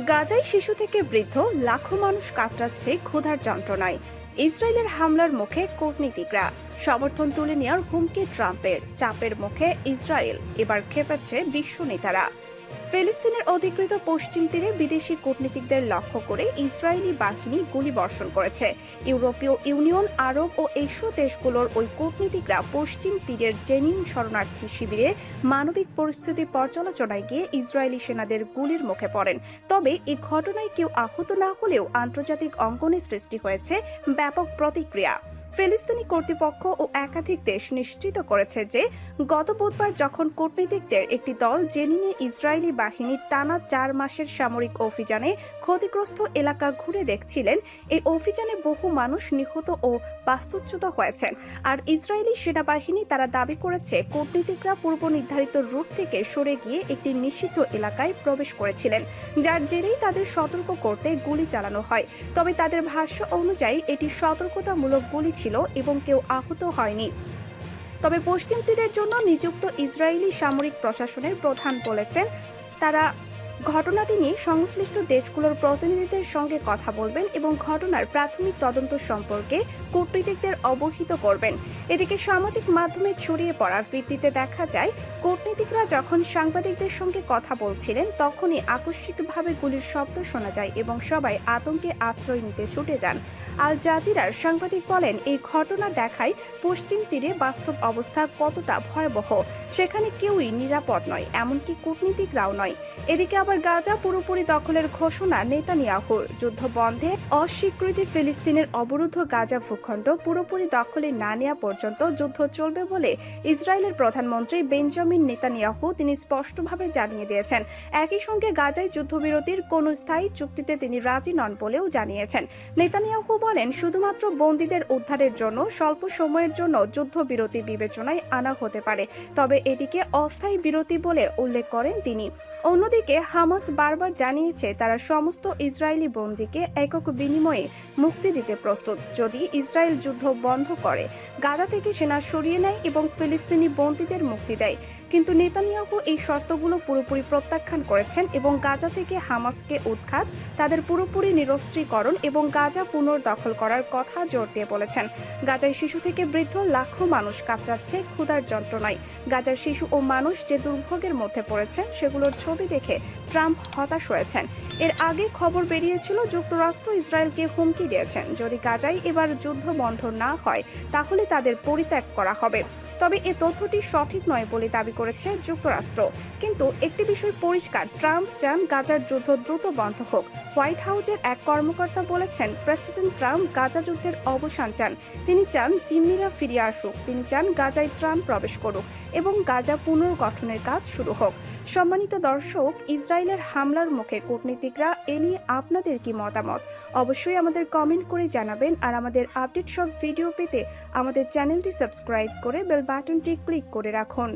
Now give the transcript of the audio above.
গাজায় শিশু থেকে বৃদ্ধ লাখো মানুষ কাতরাচ্ছে ক্ষুধার যন্ত্রণায়। ইসরায়েলের হামলার মুখে কূটনীতিকরা। সমর্থন তুলে নেওয়ার হুমকি ট্রাম্পের। চাপের মুখে ইসরায়েল। এবার খেপাচ্ছে বিশ্ব নেতারা। ফিলিস্তিনের অধিকৃত পশ্চিম তীরে বিদেশি কূটনীতিকদের লক্ষ্য করে ইসরায়েলি বাহিনী গুলি বর্ষণ করেছে। ইউরোপীয় ইউনিয়ন, আরব ও এশীয় দেশগুলোর ওই কূটনীতিকরা পশ্চিম তীরের জেনিন শরণার্থী শিবিরে মানবিক পরিস্থিতি পর্যালোচনায় গিয়ে ইসরায়েলি সেনাদের গুলির মুখে পড়েন। তবে এই ঘটনায় কেউ আহত না হলেও আন্তর্জাতিক অঙ্গনে সৃষ্টি হয়েছে ব্যাপক প্রতিক্রিয়া। ফিলিস্তিনি কর্তৃপক্ষ ও একাধিক দেশ নিশ্চিত করেছে যে, গত বুধবার যখন কূটনীতিকদের একটি দল জেনিনে ইসরায়েলি বাহিনীর টানা চার মাসের সামরিক অভিযানে ক্ষতিগ্রস্ত এলাকা ঘুরে দেখছিলেন, এই অভিযানে বহু মানুষ নিহত ও বাস্তুচ্যুত হয়েছেন। আর ইসরায়েলি সেনাবাহিনী তারা দাবি করেছে, কূটনীতিকরা পূর্ব নির্ধারিত রুট থেকে সরে গিয়ে একটি নিষিদ্ধ এলাকায় প্রবেশ করেছিলেন, যার জেরেই তাদের সতর্ক করতে গুলি চালানো হয়। তবে তাদের ভাষ্য অনুযায়ী, এটি সতর্কতামূলক গুলি ছিল এবং কেউ আহত হয়নি। তবে পশ্চিম তীরের জন্য নিযুক্ত ইসরায়েলি সামরিক প্রশাসনের প্রধান বলেছেন, তারা ঘটনাটি নিয়ে সংশ্লিষ্ট দেশগুলোর প্রতিনিধিদের সঙ্গে কথা বলবেন এবং ঘটনার প্রাথমিক তদন্ত সম্পর্কে কূটনীতিকদের অবহিত করবেন। এদিকে সামাজিক মাধ্যমে ছড়িয়ে পড়ার ভিত্তিতে দেখা যায়, কূটনীতিকরা যখন সাংবাদিকদের সঙ্গে কথা বলছিলেন, তখনই আকস্মিকভাবে গুলির শব্দ শোনা যায় এবং সবাই আতঙ্কে আশ্রয় নিতে ছুটে যান। আল জাজিরার সাংবাদিক বলেন, এই ঘটনা দেখায় পশ্চিম তীরে বাস্তব অবস্থা কতটা ভয়াবহ। সেখানে কেউই নিরাপদ নয়, এমনকি কূটনীতিকরাও নয়। এদিকে আবার গাজা পুরোপুরি দখলের ঘোষণা নেতানিয়াহুর। যুদ্ধ বন্ধে অস্বীকৃতি ফিলিস্তিনের অবরুদ্ধ গাজা ভূখণ্ড পুরোপুরি দখলে না নেওয়া পর্যন্ত যুদ্ধ চলবে বলে ইসরায়েলের প্রধানমন্ত্রী বেঞ্জামিন নেতানিয়াহু তিনি স্পষ্টভাবে জানিয়ে দিয়েছেন। একই সঙ্গে গাজায় যুদ্ধবিরতির কোনো স্থায়ী চুক্তিতে তিনি রাজি নন বলেও জানিয়েছেন। নেতানিয়াহু বলেন, শুধুমাত্র বন্দীদের উদ্ধারের জন্য, স্বল্প সময়ের জন্য যুদ্ধবিরতি বিবেচনায় আনা হতে পারে, তবে এটিকে অস্থায়ী বিরতি বলে উল্লেখ করেন তিনি। অন্যদিকে হামাস বারবার জানিয়েছে তারা সমস্ত ইসরায়েলি বন্দীকে একক বিনিময়ে মুক্তি দিতে প্রস্তুত। যদি ইসরায়েল যুদ্ধ বন্ধ করে, গাজা থেকে সেনা সরিয়ে নেয় এবং ফিলিস্তিনি বন্দীদের মুক্তি দেয়। কিন্তু নেতানিয়াহু এই শর্তগুলো পুরোপুরি প্রত্যাখ্যান করেছেন এবং গাজা থেকে হামাসকে উৎখাত, তাদের পুরোপুরি নিরস্ত্রীকরণ এবং গাজা পুনর্দখল করার কথা জোর দিয়ে বলেছেন। গাজায় শিশু থেকে বৃদ্ধ লাখো মানুষ কাতরাচ্ছে, ক্ষুধার যন্ত্রণায়। গাজার শিশু ও মানুষ যে দুর্ভোগের মধ্যে পড়েছেন, সেগুলোর ছবি দেখে ট্রাম্প হতাশ হয়েছেন। এর আগে খবর বেরিয়েছিল, যুক্তরাষ্ট্র ইসরায়েলকে হুমকি দিয়েছেন। যদি গাজায় এবার যুদ্ধ বন্ধ না হয়, তাহলে তাদের পরিত্যাগ করা হবে। তবে এ তথ্যটি সঠিক নয় বলে দাবি করেছে যুক্তরাষ্ট্র। কিন্তু একটি বিষয় পরিষ্কার, ট্রাম্প চান গাজার যুদ্ধ দ্রুত বন্ধ হোক। হোয়াইট হাউজের এক কর্মকর্তা বলেছেন, প্রেসিডেন্ট ট্রাম্প গাজা যুদ্ধের অবসান চান। তিনি চান জিম্মিরা ফিরে আসুক। তিনি চান গাজায় ট্রাম্প প্রবেশ করুক এবং গাজা পুনর্গঠনের কাজ শুরু হোক। সম্মানিত দর্শক ইসরায়েলের হামলার মুখে কূটনীতিকরা এ নিয়ে আপনাদের কি মতামত? অবশ্যই আমাদের কমেন্ট করে জানাবেন আর আমাদের আপডেট সব ভিডিও পেতে আমাদের চ্যানেলটি সাবস্ক্রাইব করে বেল বাটনটি ক্লিক করে রাখুন।